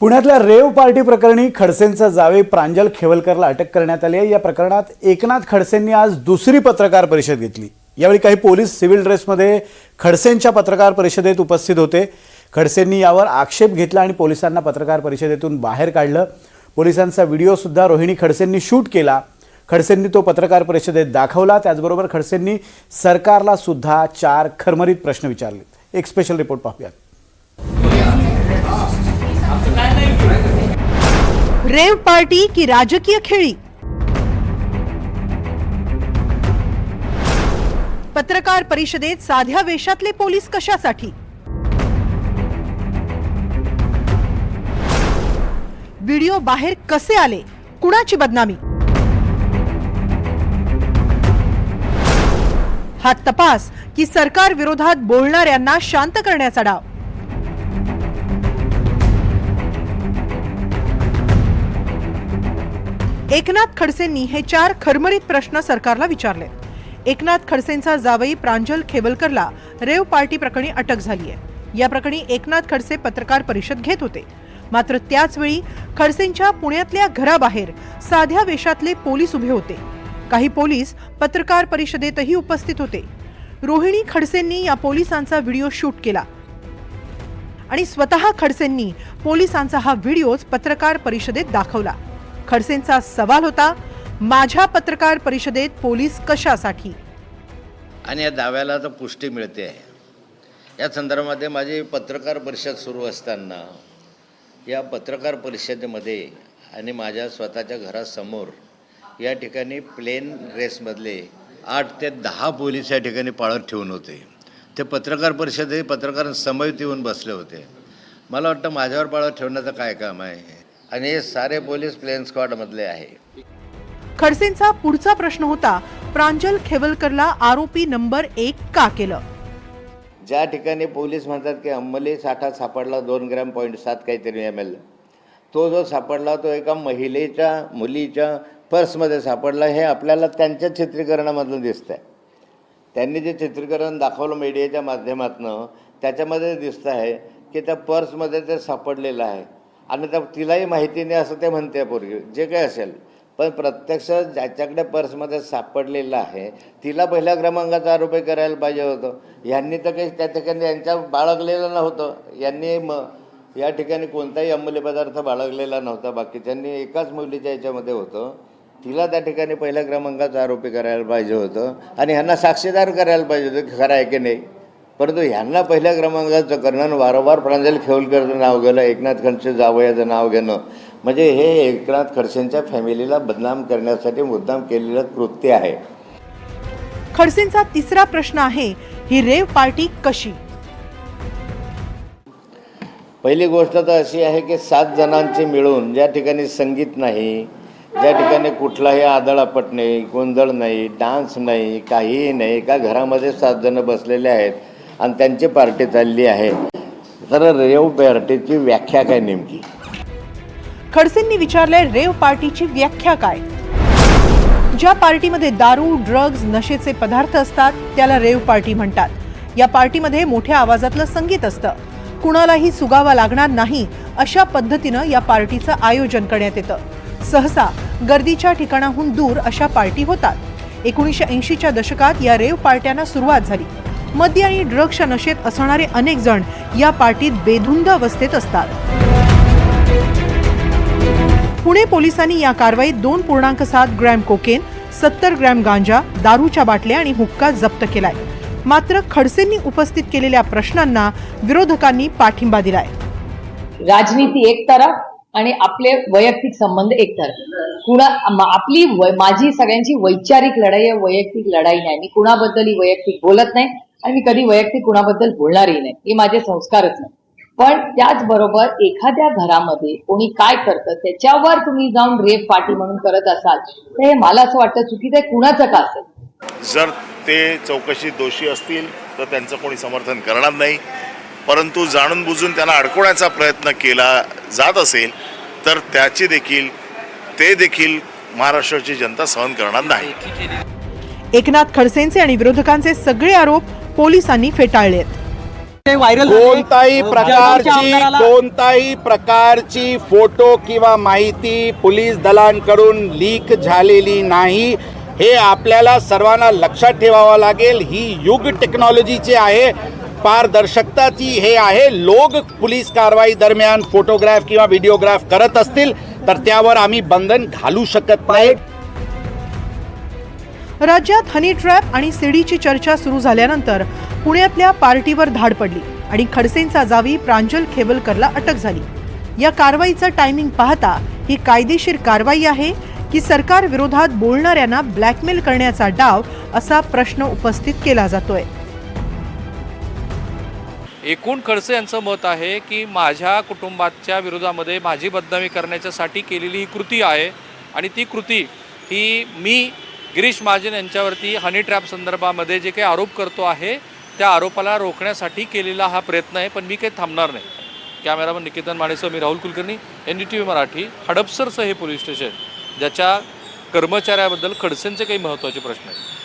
पुण्यातल्या rave party प्रकरणी खडसेंचा जावे प्रांजल खेवलकरला अटक करण्यात आली आहे. या प्रकरणात एकनाथ खडसेंनी आज दुसरी पत्रकार परिषद घेतली. यावेळी काही पोलीस सिव्हिल ड्रेसमध्ये खडसेंच्या पत्रकार परिषदेत उपस्थित होते. खडसेंनी यावर आक्षेप घेतला आणि पोलिसांना पत्रकार परिषदेतून बाहेर काढलं. पोलिसांचा व्हिडिओसुद्धा रोहिणी खडसेंनी शूट केला. खडसेंनी तो पत्रकार परिषदेत दाखवला. त्याचबरोबर खडसेंनी सरकारला सुद्धा चार खरमरीत प्रश्न विचारले. एक स्पेशल रिपोर्ट पाहूयात. रेव पार्टी की राजकीय खेळी. पत्रकार परिषदेत साध्या वेशातले पोलीस कशासाठी? व्हिडिओ बाहेर कसे आले? कुणाची बदनामी? हा तपास की सरकार विरोधात बोलणाऱ्यांना शांत करण्याचा डाव. एकनाथ खडसेंनी हे चार खरमरीत प्रश्न सरकारला विचारले. एकनाथ खडसेंचा जावई प्रांजल खेवलकरला रेव पार्टी प्रकरणी अटक झाली आहे या प्रकरणी एकनाथ खडसे पत्रकार परिषद घेत होते. मात्र त्याचवेळी खडसेंच्या पुण्यातल्या घराबाहेर साध्या वेशातले पोलीस उभे होते. काही पोलीस पत्रकार परिषदेतही उपस्थित होते. रोहिणी खडसेंनी या पोलिसांचा व्हिडिओ शूट केला. आणि स्वतः खडसेंनी पोलिसांचा हा व्हिडिओज पत्रकार परिषदेत दाखवला. खडसेंचा सवाल होता माझ्या पत्रकार परिषदेत पोलीस कशासाठी? आणि या दाव्याला तर पुष्टी मिळते. आहे या संदर्भामध्ये माझी पत्रकार परिषद सुरू असताना या पत्रकार परिषदेमध्ये आणि माझ्या स्वतःच्या घरासमोर या ठिकाणी प्लेन रेसमधले आठ ते दहा पोलीस या ठिकाणी पाळत ठेवून होते. ते पत्रकार परिषदे पत्रकारांसमवेत येऊन बसले होते. मला वाटतं माझ्यावर पाळत ठेवण्याचं काय काम आहे? आणि हे सारे पोलीस प्लेन स्क्वॉडमधले आहे. खडसेंचा पुढचा प्रश्न होता प्रांजल खेवलकरला आरोपी नंबर एक का केलं? ज्या ठिकाणी पोलीस म्हणतात की अंमली साठा सापडला दोन ग्रॅम पॉईंट सात काहीतरी एम एल तो जो सापडला तो एका महिलेच्या मुलीच्या पर्समध्ये सापडला हे आपल्याला त्यांच्या चित्रीकरणामधून दिसतं आहे त्यांनी जे चित्रीकरण दाखवलं मीडियाच्या माध्यमातून त्याच्यामध्ये दिसतं आहे की त्या पर्समध्ये ते सापडलेलं आहे. आणि त्या तिलाही माहिती नाही असं ते म्हणते पूर्वी जे काही असेल. पण प्रत्यक्ष ज्याच्याकडे पर्समध्ये सापडलेलं आहे तिला पहिल्या क्रमांकाचा आरोपी करायला पाहिजे होतं. यांनी तर काही त्या ठिकाणी यांच्या बाळगलेलं नव्हतं. यांनी म या ठिकाणी कोणताही अंमली पदार्थ बाळगलेला नव्हता. बाकी त्यांनी एकाच मुलीच्या याच्यामध्ये होतं तिला त्या ठिकाणी पहिल्या क्रमांकाचा आरोपी करायला पाहिजे होतं. आणि ह्यांना साक्षीदार करायला पाहिजे होतं खरं आहे की नाही. परंतु ह्यांना पहिल्या क्रमांकाचं करणं वारंवार प्रांजल खेवलकरचं नाव गेलं एकनाथ खडसे जावयाचं नाव घेणं म्हणजे हे एकनाथ खडसेंच्या फॅमिलीला बदनाम करण्यासाठी मुद्दाम केलेलं कृत्य आहे. खडसेंचा तिसरा प्रश्न आहे ही रेव पार्टी कशी? पहिली गोष्ट तर अशी आहे की सात जणांची मिळून ज्या ठिकाणी संगीत नाही ज्या ठिकाणी कुठलाही आदळापट नाही गोंधळ नाही डान्स नाही काहीही नाही का घरामध्ये सात जणं बसलेले आहेत आणि त्यांची पार्टी चालली आहे. तर रेव पार्टीची व्याख्या काय नेमकी? खडसेंनी विचारले रेव पार्टीची व्याख्या काय? ज्या पार्टीमध्ये दारू ड्रग्ज नशेचे पदार्थ असतात त्याला रेव पार्टी म्हणतात. या पार्टीमध्ये मोठ्या आवाजातलं संगीत असतं. कुणालाही सुगावा लागणार नाही अशा पद्धतीनं या पार्टीचं आयोजन करण्यात येतं. सहसा गर्दीच्या ठिकाणाहून दूर अशा पार्टी होतात. एकोणीसशे ऐंशीच्या दशकात या रेव पार्ट्यांना सुरुवात झाली. मद्य आणि ड्रग्सच्या नशेत असणारे अनेक जण या पार्टीत बेधुंद अवस्थेत असतात. पुणे पोलिसांनी या कारवाईत दोन पूर्णांक सात ग्रॅम कोकेन सत्तर ग्रॅम गांजा दारूच्या बाटल्या आणि हुक्का जप्त केलाय. मात्र खडसेंनी उपस्थित केलेल्या प्रश्नांना विरोधकांनी पाठिंबा दिलाय. राजनीती एक तरफ आणि आपले वैयक्तिक संबंध एक तरफ. कुणा आपली माझी सगळ्यांची वैचारिक लढाई आहे वैयक्तिक लढाई नाही. मी कुणाबद्दलही वैयक्तिक बोलत नाही. आणि मी कधी वैयक्तिक कुणाबद्दल बोलणारही नाही. हे माझे संस्कारच नाही. पण त्याचबरोबर एखाद्या घरामध्ये कोणी काय करतं त्याच्यावर तुम्ही जाऊन रेप पार्टी म्हणून करत असाल तर हे मला असं वाटतं चुकीचं आहे कुणाचं का असेल? जर ते चौकशी दोषी असतील तर त्यांचं कोणी समर्थन करणार नाही. परंतु जाणून बुजून त्यांना अडकवण्याचा प्रयत्न केला जात असेल तर त्याची देखील ते देखील महाराष्ट्राची जनता सहन करणार नाही. एकनाथ खडसेंचे आणि विरोधकांचे सगळे आरोप पोलिसांनी फेटाळले. कोणताही जळगावच्या प्रकारची कोणताही प्रकारची फोटो किंवा माहिती पोलीस दलांकडून लीक झालेली नाही. हे आपल्याला सर्वांना लक्षात ठेवावं लागेल. ही युग टेक्नॉलॉजीची आहे. पारदर्शकताची हे आहे. लोक पोलीस कारवाई दरम्यान फोटोग्राफ किंवा व्हिडिओग्राफ करत असतील तर त्यावर आम्ही बंधन घालू शकत नाही. राज्यात हनी ट्रॅप आणि सीडीची चर्चा सुरू झाल्यानंतर पुण्यातल्या पार्टीवर धाड पडली आणि खडसेंचा जावी प्रांजल खेवलकरला अटक झाली. या कारवाईचं टायमिंग पाहता ही कायदेशीर कारवाई आहे की सरकार विरोधात बोलणाऱ्यांना ब्लॅकमेल करण्याचा डाव असा प्रश्न उपस्थित केला जातोय. एकूण खडसे यांचं मत आहे की माझ्या कुटुंबाच्या विरोधामध्ये माझी बदनामी करण्याच्यासाठी केलेली ही कृती आहे आणि ती कृती ही मी गिरीश महाजन यांच्यावरती हनी ट्रॅप संदर्भामध्ये जे काही आरोप करतो आहे त्या आरोपाला रोखण्यासाठी केलेला हा प्रयत्न आहे पण मी काही थांबणार नाही. कॅमेरामन निकेतन माणेसह मी Rahul Kulkarni N D T V Marathi हडपसरचं हे पोलीस स्टेशन ज्याच्या कर्मचाऱ्याबद्दल खडसेंचे काही महत्त्वाचे प्रश्न आहेत.